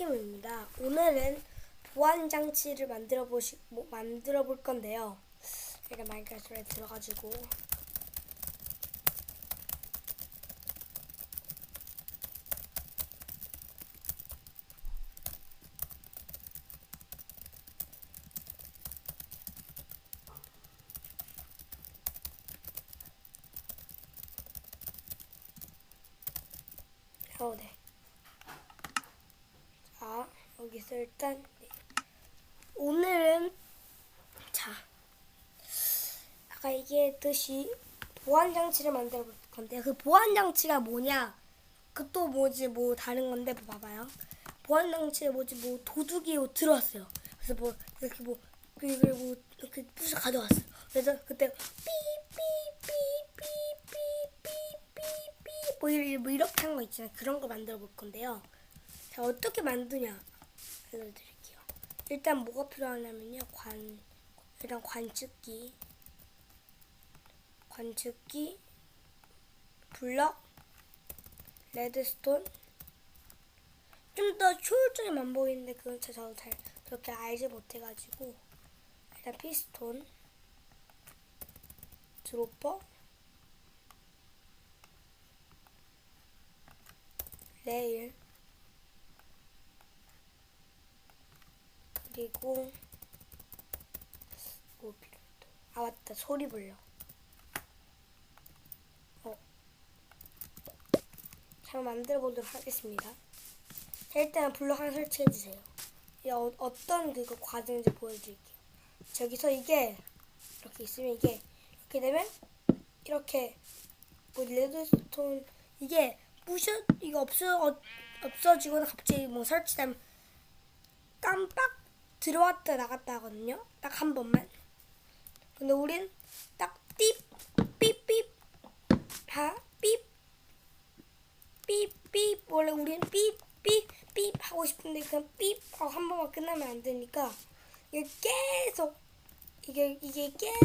킴입니다. 오늘은 보안 장치를 만들어 보시 뭐, 만들어 볼 건데요. 제가 마인크래프트에 들어가지고 어, 네. 자, 네. 오늘은 자 아까 얘기했듯이 보안 장치를 만들어 볼 건데 그 보안 장치가 뭐냐? 그 또 뭐지 뭐 다른 건데 뭐 봐봐요. 보안 장치에 뭐지 뭐 도둑이 뭐 들어왔어요. 그래서 뭐 이렇게 뭐 그리고 뭐 이렇게 부서 가져왔어요. 그래서 그때 삐삐삐삐삐삐삐삐 뭐, 이- 뭐 이렇게 한 거 있잖아요. 그런 거 만들어 볼 건데요. 자 어떻게 만드냐 알려드릴게요. 일단 뭐가 필요하냐면요. 관 일단 관측기 관측기 블럭 레드스톤 좀 더 효율적인 방법인데 그건 저- 저도 잘 그렇게 알지 못해가지고 일단 피스톤 드로퍼 레일 그리고 뭐 필요하다. 아 맞다 소리 불러. 어. 잘 만들어 보도록 하겠습니다. 자, 일단 블록 하나 설치해 주세요. 이 어, 어떤 그거 과정인지 보여드릴게요. 저기서 이게 이렇게 있으면 이게 이렇게 되면 이렇게 뭐 레드스톤 이게 부셔 이거 없어 어, 없어지거나 갑자기 뭐 설치되면 들어왔다 나갔다 하거든요. 딱 한 번만. 근데 우린 딱 삐, 삐삐, 하, 삐, 삐삐. 원래 우린 삐, 삐, 삐 하고 싶은데 그냥 삐 하고 한 번만 끝나면 안 되니까 이게 계속 이게 이게 계속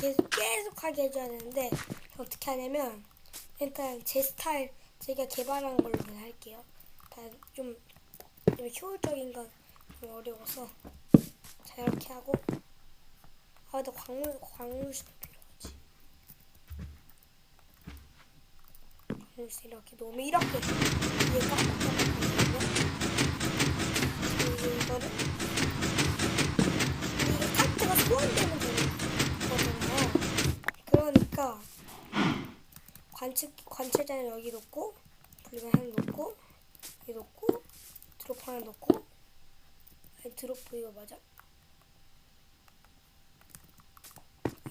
계속 계속 하게 해줘야 되는데 어떻게 하냐면 일단 제 스타일 제가 개발한 걸로 그냥 할게요. 다좀 좀 효율적인 건 좀 어려워서 자 이렇게 하고 아 근데 광물 광물수도 필요하지. 광물수 이렇게 놓으면 이렇게 이게 깜빡깜빡거든요. 이거를 이게 카트가 소환되면 되는 거잖아요. 그러니까 관측 관찰자는 여기 놓고 분리관 하나 놓고 여기 놓고 드롭 하나 놓고 아니 드롭 이거 맞아?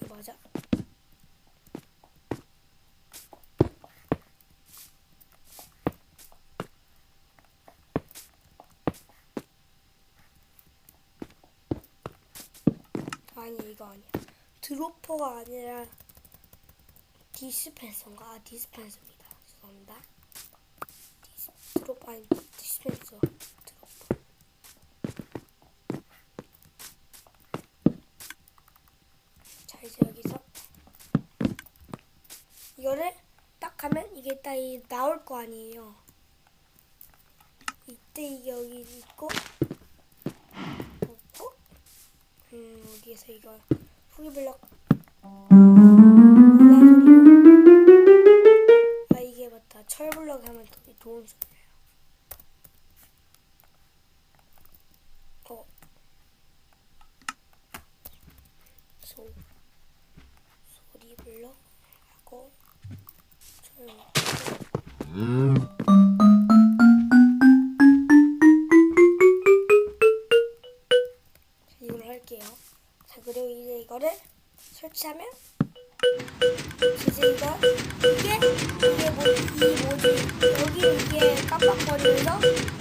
이거 맞아? 아니 이거 아니야 드로퍼가 아니라 디스펜서인가? 아 디스펜서입니다 죄송합니다 디스, 드롭 아니 디스펜서 드로퍼 자 이제 여기서 이거를 딱 하면 이게 딱 이- 나올 거 아니에요. 이때 여기 있고 없고 음 여기에서 이거 올라소리고. 아 이게 맞다. 철블럭 하면 더 좋은 소리예요 어 소, 소리블럭 하고 철 이걸 할게요. 자 그리고 이제 이거를 설치하면 이제 이거 이게 이게 뭐 이 뭐지 여기 이게 깜빡거리면서